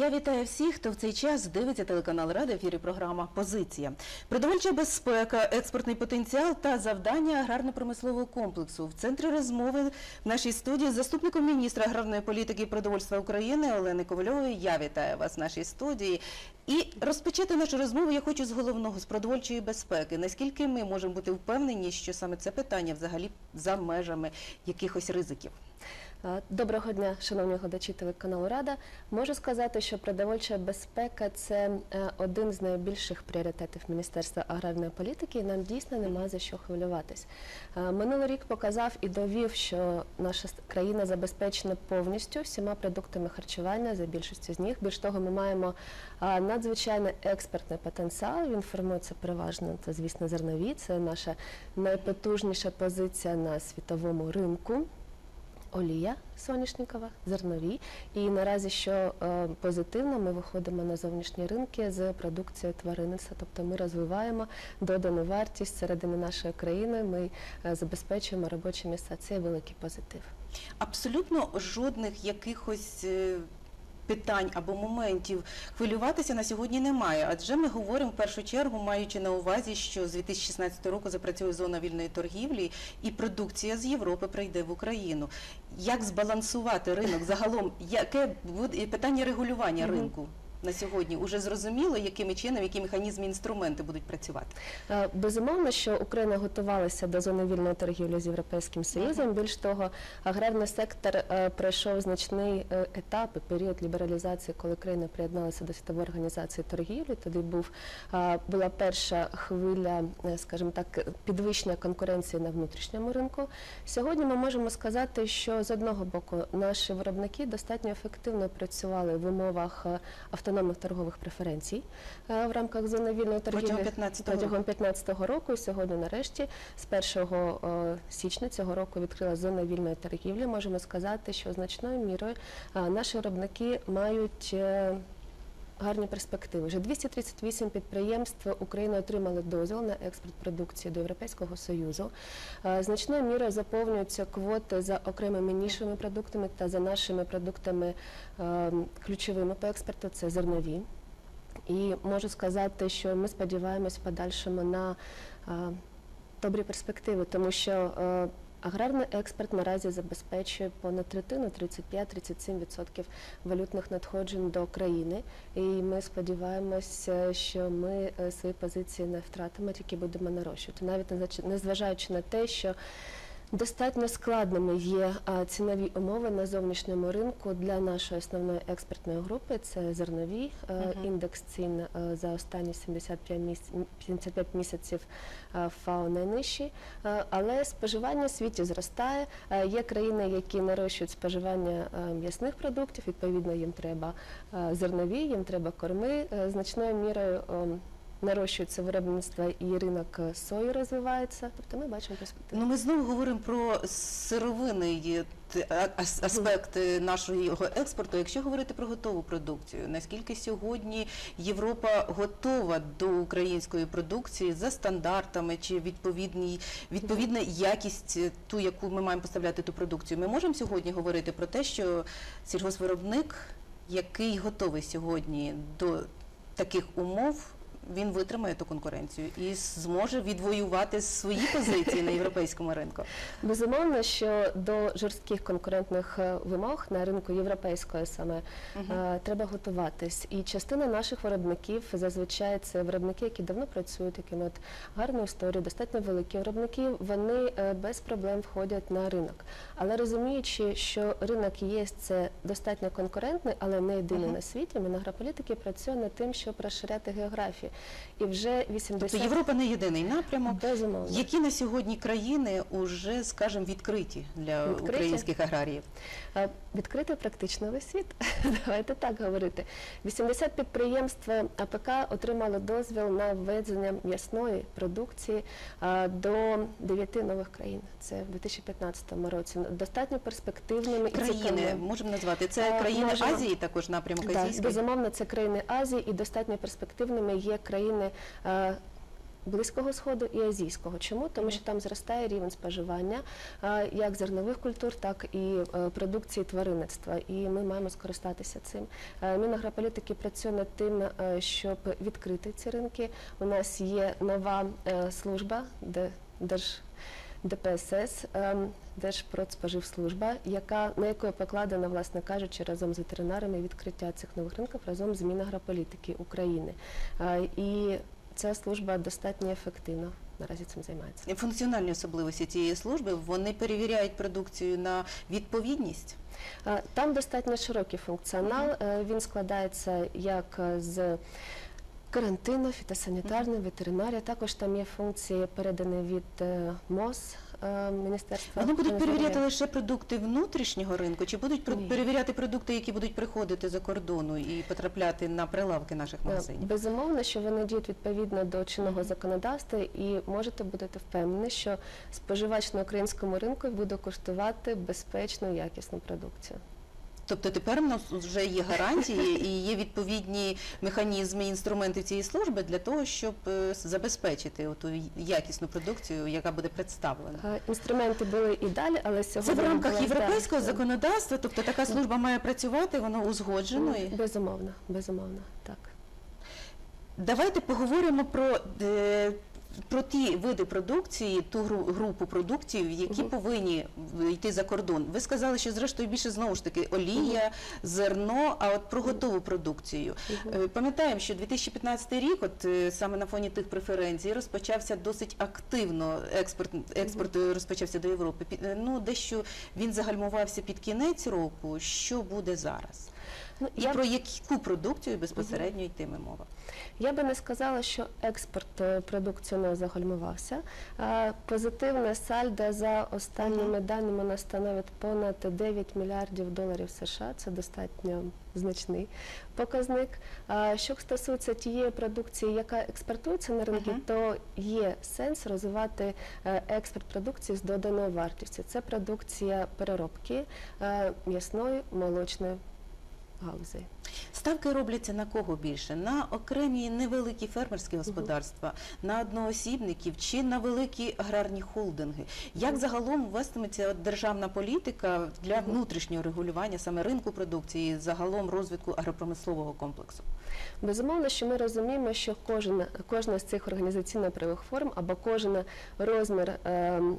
Я вітаю всіх, хто в цей час дивиться телеканал Рада, в ефірі програма Позиція. Продовольча безпека, експортний потенціал та завдання аграрно-промислового комплексу. В центрі розмови в нашій студії з заступником міністра аграрної політики і продовольства України Олени Ковальової. Я вітаю вас в нашій студії. І розпочати нашу розмову я хочу з головного з продовольчої безпеки. Наскільки ми можемо бути впевнені, що саме це питання взагалі за межами якихось ризиків? Е, Доброго дня, шановні глядачі телеканалу Рада. Можу сказати, що продовольча безпека це е, один з найбільших пріоритетів Міністерства аграрної політики, і нам дійсно нема за що хвилюватись. Е, Минулий рік показав і довів, що наша країна забезпечена повністю всіма продуктами харчування, за більшістю з них. Більш того, ми маємо е, надзвичайний експортний потенціал. Він формується переважно, це звісно зернові. Це наша найпотужніша позиція на світовому ринку олія соняшникова, зернові. І наразі, що е, позитивно, ми виходимо на зовнішні ринки з продукцією тваринництва, тобто ми розвиваємо додану вартість середини нашої країни. Ми е, забезпечуємо робочі місця. Це великий позитив. Абсолютно жодних якихось е, питань або моментів хвилюватися на сьогодні немає. Адже ми говоримо в першу чергу, маючи на увазі, що з 2016 року запрацює зона вільної торгівлі, і продукція з Європи прийде в Україну. Як збалансувати ринок загалом? Яке буде питання регулювання ринку? На сьогодні уже зрозуміло, якими чином, які механізми, інструменти будуть працювати. Е, Безумовно, що Україна готувалася до зони вільної торгівлі з Європейським Союзом. Більш того, аграрний сектор е, пройшов значний е, етап і період лібералізації, коли країна приєдналася до світової організації торгівлі. Тоді був була перша хвиля, скажімо так, підвищення конкуренції на внутрішньому ринку. Сьогодні ми можемо сказати, що з одного боку наші виробники достатньо ефективно працювали в умовах е, автономних торгових преференцій е, в рамках зони вільної торгівлі Протягом 15 року. 2015 року. І сьогодні, нарешті, з 1 е, січня цього року відкрила зона вільної торгівлі. Можемо сказати, що значною мірою е, наші виробники мають. Гарні перспективи. Вже 238 підприємств України отримали дозвіл на експорт продукції до Європейського Союзу. Е, Значною мірою заповнюються квоти за окремими нішовими продуктами та за нашими продуктами е, ключовими по експорту це зернові. І можу сказати, що ми сподіваємось в подальшому на е, добрі перспективи, тому що аграрний експорт наразі забезпечує понад третину 35-37% валютних надходжень до країни. І ми сподіваємося, що ми е, свої позиції не втратимо, тільки будемо нарощувати, навіть незважаючи на те, що Достатньо складними є цінові умови на зовнішньому ринку для нашої основної експортної групи. Це зернові Мгм. індекс цін за останні 75 місяців, 75 місяців ФАО найнижчий. Е, Але споживання в світі зростає. Є країни, які нарощують споживання м'ясних продуктів. Відповідно, їм треба зернові, їм треба корми. Е, Значною мірою нарощується виробництво і ринок е, сої розвивається. Тобто ми бачимо перспективу. Ну, ми знову говоримо про сировинний аспект нашого експорту. Якщо говорити про готову продукцію, наскільки сьогодні Європа готова до української продукції за стандартами чи відповідні, відповідна якість е, ту, яку ми маємо поставляти ту продукцію? Ми можемо сьогодні говорити про те, що сільгоспвиробник, який готовий сьогодні до таких умов. Він витримає ту конкуренцію і зможе відвоювати свої позиції на європейському ринку. Безумовно, що до жорстких конкурентних е, вимог на ринку європейської саме е, треба готуватись. І частина наших виробників зазвичай це виробники, які давно працюють, які мають гарну історію, достатньо великі виробники. Вони е, без проблем входять на ринок. Але розуміючи, що ринок є це достатньо конкурентний, але не єдиний на світі. Мінагрополітики працює над тим, щоб розширяти географію. І вже 80... Тобто Європа не єдиний напрямок. Безумовно. Які на сьогодні країни уже, скажімо, відкриті для Відкриті? українських аграріїв? Е, Відкрити практично весь світ. Давайте так говорити. 80 підприємств АПК отримали дозвіл на ввезення м'ясної продукції е, до 9 нових країн. Це в 2015 році. Достатньо перспективними і Країни цікавими. можемо назвати це Е, країни можемо. Азії, також напрямок Так, безумовно, це країни Азії і достатньо перспективними є країни е, Близького сходу і азійського. Чому? Тому що там зростає рівень споживання е, як зернових культур, так і е, продукції тваринництва. І ми маємо скористатися цим. Мінагрополітики працює над тим, щоб відкрити ці ринки. У нас є нова служба, де Держ. ДПСС, ем, Держпродспоживслужба, яка на якої покладено, власне кажучи, разом з ветеринарами відкриття цих нових ринків разом з Мінагрополітики України. Е, І ця служба достатньо ефективно наразі цим займається. Функціональні особливості цієї служби вони перевіряють продукцію на відповідність. Е, Там достатньо широкий функціонал. Е, Він складається як з карантину, фітосанітарної, ветеринарія. Також там є функції, передані від е, МОЗ е, Міністерства. Вони будуть перевіряти лише продукти внутрішнього ринку, чи будуть Ні. перевіряти продукти, які будуть приходити за кордону і потрапляти на прилавки наших Е, магазинів? Безумовно, що вони діють відповідно до чинного законодавства, і можете бути впевнені, що споживач на українському ринку буде коштувати безпечну якісну продукцію. Тобто тепер у нас вже є гарантії і є відповідні механізми, інструменти цієї служби для того, щоб е, забезпечити ту якісну продукцію, яка буде представлена. Е, Інструменти були і далі, але сьогодні Це в рамках європейського законодавства, тобто така служба має працювати, воно узгоджено. і- Безумовно, безумовно, так. Давайте поговоримо про, е, про ті види продукції, ту гру- групу продуктів, які повинні йти за кордон. Ви сказали, що зрештою більше знову ж таки олія, зерно, а от про готову продукцію. Е, Пам'ятаємо, що 2015 рік, от е, саме на фоні тих преференцій, розпочався досить активно експорт, експорт розпочався до Європи. Е, Ну, дещо він загальмувався під кінець року. Що буде зараз? Ну, І я, про яку продукцію безпосередньо йтиме мова? я би не сказала, що експорт е, продукції не загальмувався. Позитивне сальдо за останніми даними нас становить понад 9 мільярдів доларів США. Це достатньо значний показник. Що стосується тієї продукції, яка експортується на ринки, Мгм. то є сенс розвивати е, експорт продукції з доданою вартістю. Це продукція переробки е, м'ясної молочної галузі. Ставки робляться на кого більше? На окремі невеликі фермерські господарства, на одноосібників чи на великі аграрні холдинги? Як загалом вестиметься державна політика для внутрішнього регулювання саме ринку продукції, загалом розвитку агропромислового комплексу? Безумовно, що ми розуміємо, що кожна, кожна з цих організаційно-правових форм або кожен розмір ем,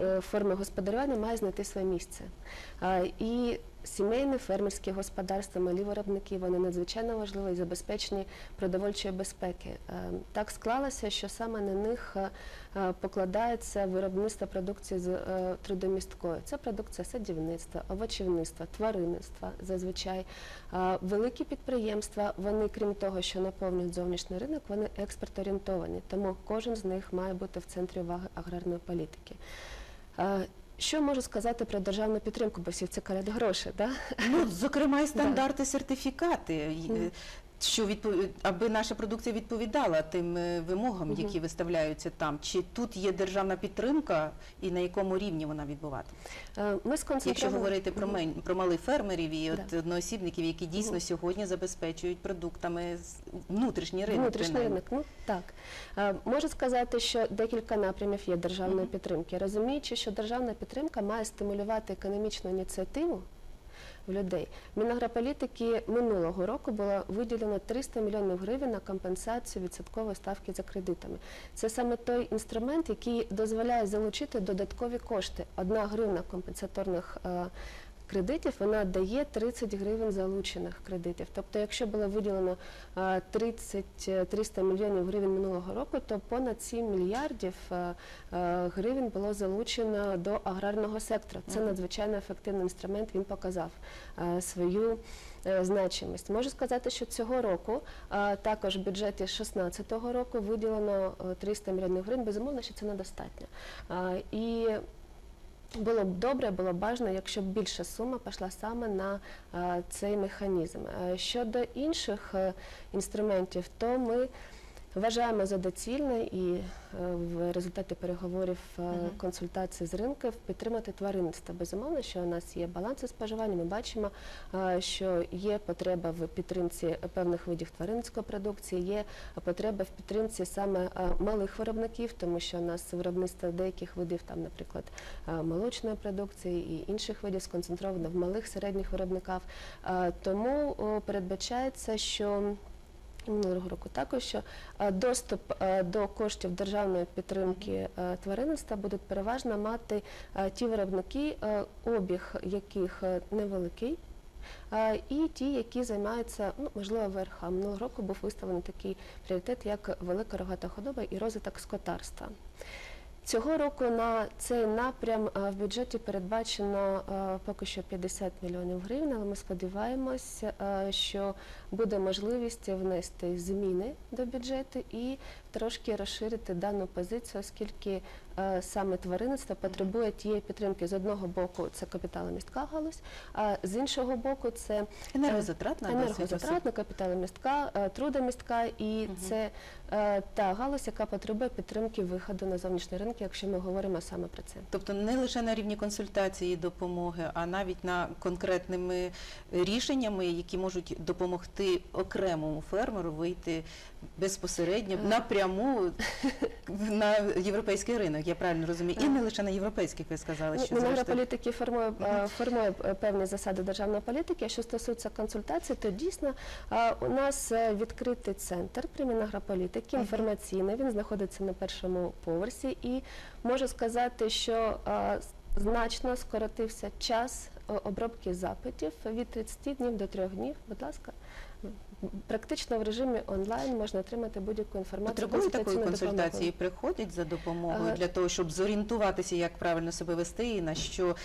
е, форми господарювання має знайти своє місце. А, І сімейні фермерські господарства, малі виробники, вони надзвичайно важливі і забезпечені продовольчої безпеки. Е, Так склалося, що саме на них е, покладається виробництво продукції з е, трудомісткою. Це продукція садівництва, овочівництва, тваринництва зазвичай. Великі підприємства, вони, крім того, що наповнюють зовнішній ринок, вони експорт-орієнтовані, тому кожен з них має бути в центрі уваги аграрної політики. Що можу сказати про державну підтримку, бо всі цікавлять гроші, да? Ну, зокрема, і стандарти, сертифікати. Що відпов- аби наша продукція відповідала тим е, вимогам, які виставляються там, чи тут є державна підтримка і на якому рівні вона відбуватиме? Е, Ми Якщо говорити про мен про малих фермерів і от Да. одноосібників, які дійсно Мгм. сьогодні забезпечують продуктами з- внутрішній ринок. Внутрішній ринок, ну так. Е, Можу сказати, що декілька напрямів є державної Мгм. підтримки. Розуміючи, що державна підтримка має стимулювати економічну ініціативу в людей. Мінагрополітики минулого року було виділено 300 мільйонів гривень на компенсацію відсоткової ставки за кредитами. Це саме той інструмент, який дозволяє залучити додаткові кошти. Одна гривна компенсаторних е, кредитів вона дає 30 гривень залучених кредитів. Тобто, якщо було виділено е, 30-300 мільйонів гривень минулого року, то понад 7 мільярдів е, е, гривень було залучено до аграрного сектору. Це надзвичайно ефективний інструмент. Він показав е, свою е, значимість. Можу сказати, що цього року е, також в бюджеті 2016 року виділено е, 300 мільйонів гривень. Безумовно, що це недостатньо. Е, І було б добре, було б бажано, якщо б більша сума пішла саме на е, цей механізм. Е, Щодо інших е, інструментів, то ми Вважаємо за доцільне і е, в результаті переговорів е, консультацій з ринків підтримати тваринництво. Безумовно, що у нас є баланс споживання. Ми бачимо, е, що є потреба в підтримці певних видів тваринницької продукції, є потреба в підтримці саме малих виробників, тому що у нас виробництво деяких видів, там, наприклад, молочної продукції і інших видів сконцентровано в малих середніх виробниках. Тому передбачається, що минулого року також, що е, доступ е, до коштів державної підтримки е, тваринництва будуть переважно мати ті виробники, обіг яких невеликий. І ті, які займаються, ну можливо, ВРХ. Минулого року був виставлений такий пріоритет, як велика рогата худоба і розвиток скотарства. Цього року на цей напрям е, в бюджеті передбачено е, поки що 50 мільйонів гривень, але ми сподіваємося, е, що буде можливість внести зміни до бюджету і трошки розширити дану позицію, оскільки е, саме тваринництво потребує тієї підтримки. З одного боку це капіталомістка галузь, а з іншого боку це Енергозатратна досить енергозатратна, капіталомістка, е, трудомістка, і Мгм. це е, та галузь, яка потребує підтримки виходу на зовнішні ринки, якщо ми говоримо саме про це. Тобто не лише на рівні консультації і допомоги, а навіть на конкретними рішеннями, які можуть допомогти окремому фермеру вийти безпосередньо Е. напряму на європейський ринок. Я правильно розумію, і не лише на європейських, ви сказали, що Мінагра політики формує, е, формує певні засади державної політики. А що стосується консультацій, то дійсно е, у нас е, відкритий центр при Мінагрополітики, інформаційний. Він знаходиться на першому поверсі, і можу сказати, що значно скоротився час обробки запитів від 30 днів до 3 днів. Будь ласка. Практично в режимі онлайн можна отримати будь-яку інформацію. Потребують такої консультації, допомогу. приходять за допомогою Е. для того, щоб зорієнтуватися, як правильно себе вести і на що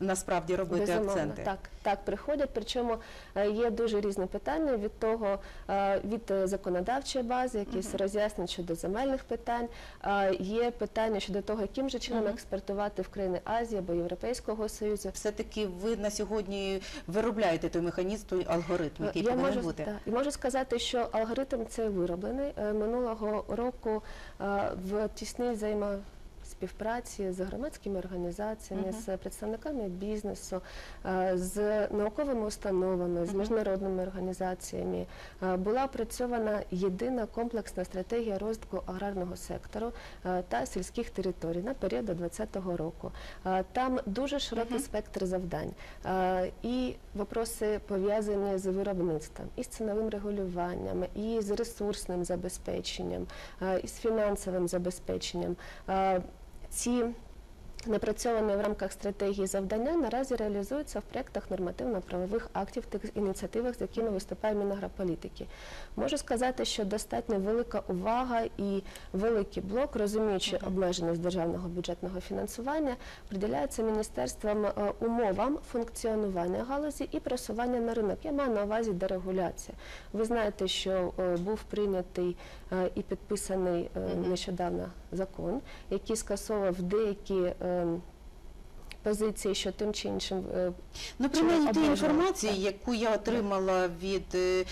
насправді робити Безумовно, акценти. Так, так, приходять. Причому е, є дуже різні питання від того, е, від законодавчої бази, якісь Мгм. роз'яснень щодо земельних питань. е, Є питання щодо того, яким же чином Мгм. експортувати в країни Азії або Європейського Союзу. Все-таки ви на сьогодні виробляєте той механізм, той алгоритм, який Я повинен можу, бути. так, і можу сказати, що алгоритм цей вироблений минулого року в тісній взаємо. Співпраці з громадськими організаціями, Мгм. з представниками бізнесу, е, з науковими установами, з міжнародними організаціями е, була опрацьована єдина комплексна стратегія розвитку аграрного сектору е, та сільських територій на період до 2020 року. Там дуже широкий Мгм. спектр завдань. І вопроси пов'язані з виробництвом, і з ціновим регулюванням, і з ресурсним забезпеченням, і з фінансовим забезпеченням. Ці Напрацьовані в рамках стратегії завдання наразі реалізуються в проєктах нормативно-правових актів тих ініціативах, з якими виступає Мінагрополітики. Можу сказати, що достатньо велика увага і великий блок, розуміючи обмеженість державного бюджетного фінансування, приділяється міністерством е, умовам функціонування галузі і просування на ринок. Я маю на увазі дерегуляція. Ви знаєте, що е, був прийнятий е, і підписаний нещодавно закон, який скасовував деякі е, позиції, що тим чи іншим е, Ну, принаймні, ті інформації, яку я отримала від е,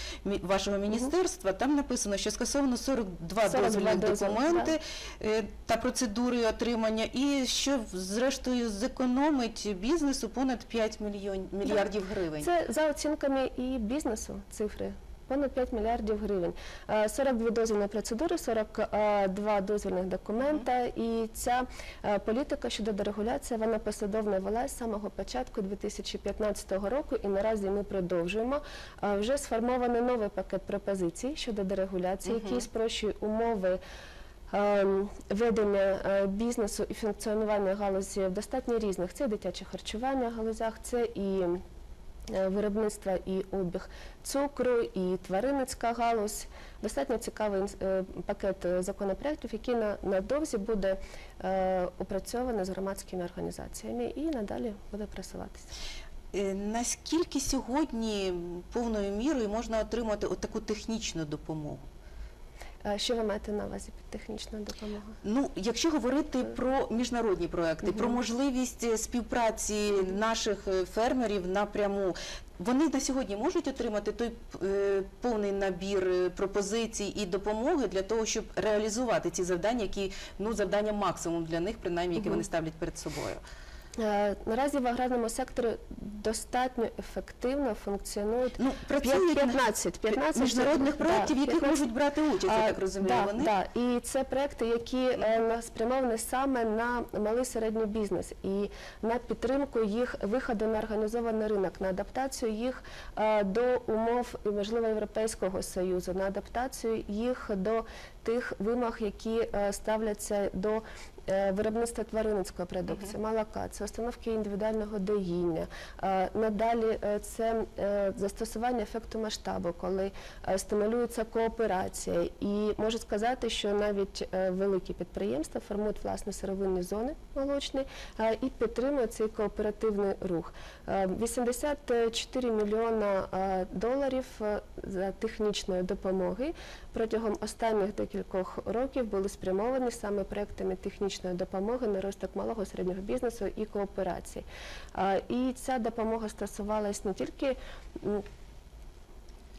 вашого міністерства, там написано, що скасовано 42 42 дозвільних документи е, та процедури отримання, і що зрештою зекономить бізнесу понад 5 мільйон, мільярдів гривень. Це за оцінками і бізнесу цифри. Понад 5 мільярдів гривень. Е, 42 дозвільні процедури, 42 дозвільних документа. І ця е, політика щодо дерегуляції, вона послідовно вела з самого початку 2015 року, і наразі ми продовжуємо. Е, Вже сформований новий пакет пропозицій щодо дерегуляції, який спрощує умови. ем, Ведення е, бізнесу і функціонування галузі в достатньо різних. Це дитяче харчування в галузях, це і е, виробництва і обіг цукру, і тваринницька галузь. Достатньо цікавий е, пакет е, законопроєктів, який на- надовзі буде е, опрацьований з громадськими організаціями і надалі буде просуватися. Е, Наскільки сьогодні повною мірою можна отримати от таку технічну допомогу? Е, Що ви маєте на увазі під технічною допомогою? Ну, якщо говорити про міжнародні проекти, про можливість е, співпраці наших е, фермерів напряму, вони на сьогодні можуть отримати той е, повний набір е, пропозицій і допомоги для того, щоб реалізувати ці завдання, які ну завдання максимум для них, принаймні, які вони ставлять перед собою. Е, Наразі в аграрному секторі достатньо ефективно функціонують Ну, 15, 15 міжнародних да, проєктів, в яких 15 можуть брати участь, я так розумію. да, вони да. І це проекти, які е, спрямовані саме на малий середній бізнес і на підтримку їх виходу на організований ринок, на адаптацію їх е, до умов і, можливо Європейського союзу, на адаптацію їх до тих вимог, які е, ставляться до виробництва тваринницької продукції, молока, це установки індивідуального доїння. Е, Надалі е, це е, застосування ефекту масштабу, коли е, стимулюється кооперація. І можу сказати, що навіть е, великі підприємства формують власні сировинні зони молочні е, і підтримують цей кооперативний рух. Е, 84 мільйона е, доларів е, за технічної допомоги протягом останніх декількох років були спрямовані саме проектами технічної допомоги на розвиток малого середнього бізнесу і кооперації. І ця допомога стосувалась не тільки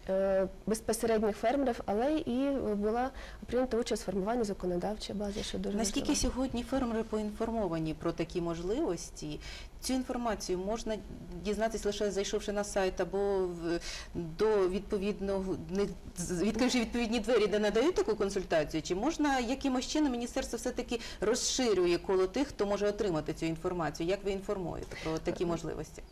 е, безпосередніх фермерів, але і була прийнята участь в формуванні законодавчої бази, що дуже Наскільки сьогодні фермери поінформовані про такі можливості? Цю інформацію можна дізнатися лише зайшовши на сайт або до відповідного не відкривши відповідні двері, де надають таку консультацію? Чи можна якимось чином міністерство все таки розширює коло тих, хто може отримати цю інформацію? Як ви інформуєте про такі можливості?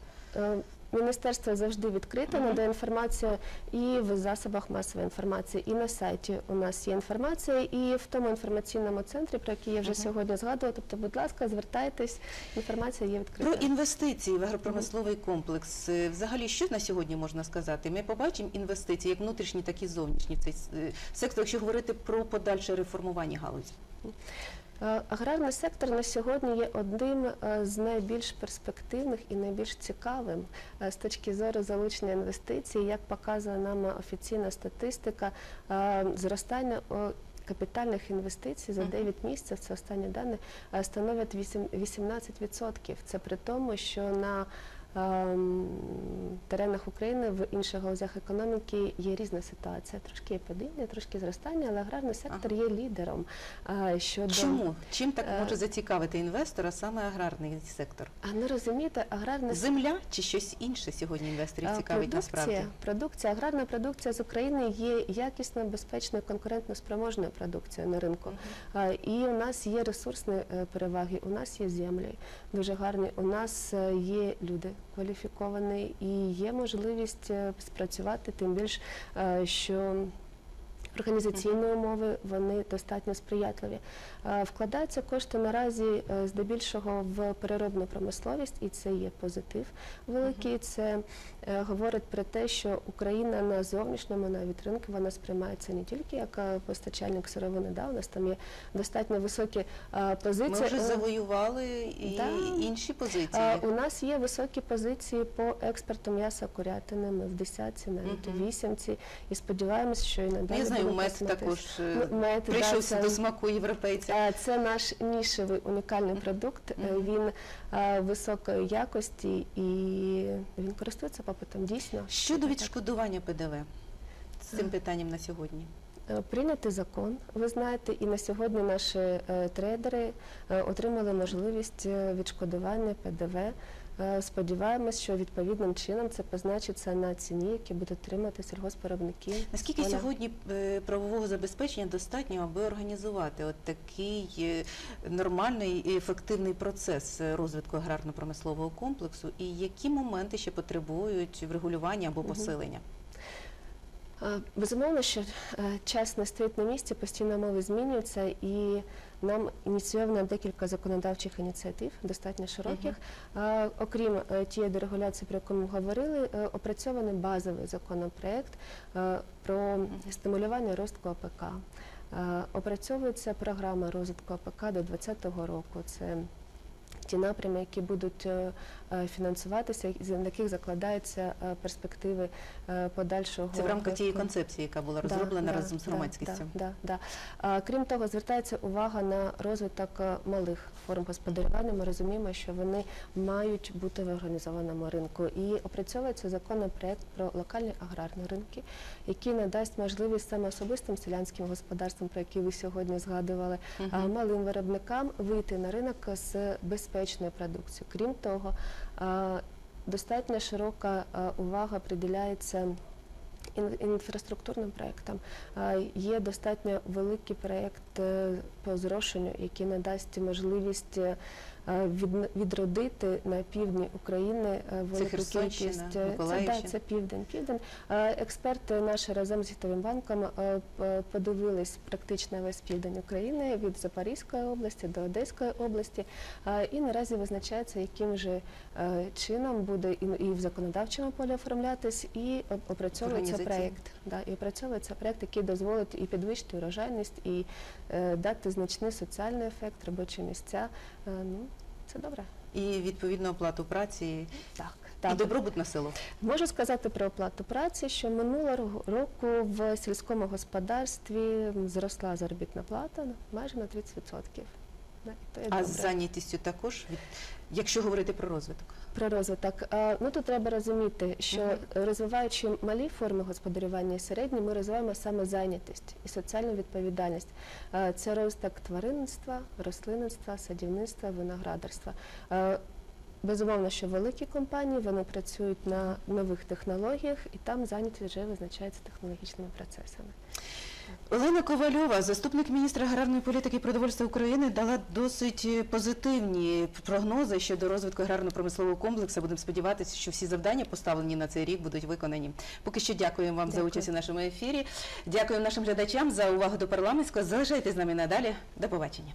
Міністерство завжди відкрите, надає інформацію і в засобах масової інформації, і на сайті у нас є інформація, і в тому інформаційному центрі, про який я вже сьогодні згадувала. Тобто, будь ласка, звертайтесь, інформація є Про інвестиції в агропромисловий комплекс. Е, Взагалі, що на сьогодні можна сказати? Ми побачимо інвестиції, як внутрішні, так і зовнішні в цей е, сектор, якщо говорити про подальше реформування галузі. Е, Аграрний сектор на сьогодні є одним е, з найбільш перспективних і найбільш цікавим е, з точки зору залучення інвестицій, як показує нам офіційна статистика зростання. Капітальних інвестицій за 9 місяців, це останні дані, становить 8 18%. Це при тому, що на теренах України в інших галузях економіки є різна ситуація. Трошки є падіння, трошки зростання, але аграрний сектор є лідером е, щодо Чому? Чим так Е, може зацікавити інвестора саме аграрний сектор? А ну розумієте, аграрний Земля чи щось інше сьогодні інвесторів А, цікавить насправді? продукція, продукція, аграрна продукція з України є якісно, безпечною, конкурентно спроможною продукцією на ринку. А, І у нас є ресурсні е, переваги, у нас є землі дуже гарні, у нас е, є люди кваліфіковані і є можливість е, спрацювати, тим більш, е, що Організаційні умови вони достатньо сприятливі. Е, Вкладаються кошти наразі е, здебільшого в переробну промисловість, і це є позитив великий. Це е, говорить про те, що Україна на зовнішньому навіть ринку вона сприймається не тільки як постачальник сировини, да, у нас там є достатньо високі позиції. Ми вже завоювали і Да. інші позиції. У нас є високі позиції по експорту м'яса курятини. Ми в десятці, навіть у вісімці, і сподіваємось, що і надалі Я знаю, будемо мед також мед, да, це- до смаку європейця. Це наш нішевий унікальний продукт. Е, Він е, високої якості і він користується попитом дійсно. Щодо відшкодування ПДВ з цим питанням на сьогодні. Е, Прийнятий закон, ви знаєте, і на сьогодні наші е, трейдери е, отримали можливість е, відшкодування ПДВ. Е, Сподіваємось, що відповідним чином це позначиться на ціні, які будуть тримати сільгоспвиробники. Наскільки Вона- сьогодні е, правового забезпечення достатньо, аби організувати от такий е, нормальний і ефективний процес розвитку аграрно-промислового комплексу, і які моменти ще потребують врегулювання або посилення? Е, Безумовно, що е, час не стоїть на місці, постійно умови змінюються, і нам ініційовано декілька законодавчих ініціатив, достатньо широких. Е, Окрім тієї дерегуляції, про яку ми говорили, опрацьований базовий законопроект про стимулювання розвитку АПК. Е, Опрацьовується програма розвитку АПК до 2020 року. Це ті напрями, які будуть фінансуватися, і на яких закладаються е, перспективи е, подальшого Це в рамках тієї концепції, яка була розроблена да, разом з громадськістю. Да, да, да. Крім того, звертається увага на розвиток е, малих форм господарювання. Ми розуміємо, що вони мають бути в організованому ринку. І опрацьовується законопроект про локальні аграрні ринки, який надасть можливість саме особистим селянським господарствам, про які ви сьогодні згадували, малим виробникам вийти на ринок з безпечною продукцією. Крім того, достатньо широка увага приділяється інфраструктурним проєктам. Є достатньо великий проєкт е, по зрошенню, який надасть можливість е, відродити на півдні України е, велику кількість. е, Це, да, це південь. Південь. Е, Експерти наші разом з Світовим банком е, подивились практично весь південь України від Запорізької області до Одеської області. Е, І наразі визначається, яким же е, чином буде і в законодавчому полі оформлятись, і опрацьовується проєкт. Да, і опрацьовується проєкт, який дозволить і підвищити урожайність, і е, дати значний соціальний ефект, робочі місця. Е, ну, це добре. І відповідно оплату праці Так, і добробут на село. Можу сказати про оплату праці, що минулого року в сільському господарстві зросла заробітна плата майже на 30%. А добре. з зайнятістю також, якщо говорити про розвиток. Про розвиток. Ну тут треба розуміти, що розвиваючи малі форми господарювання і середні, ми розвиваємо саме зайнятість і соціальну відповідальність. Це розвиток тваринництва, рослинництва, садівництва, виноградарства. Безумовно, що великі компанії вони працюють на нових технологіях, і там зайнятість вже визначається технологічними процесами. Олена Ковальова, заступник міністра аграрної політики і продовольства України, дала досить позитивні прогнози щодо розвитку аграрно-промислового комплексу. Будемо сподіватися, що всі завдання, поставлені на цей рік, будуть виконані. Поки що дякуємо вам за участь у нашому ефірі. Дякуємо нашим глядачам за увагу до парламентського. Залишайтесь з нами надалі. До побачення.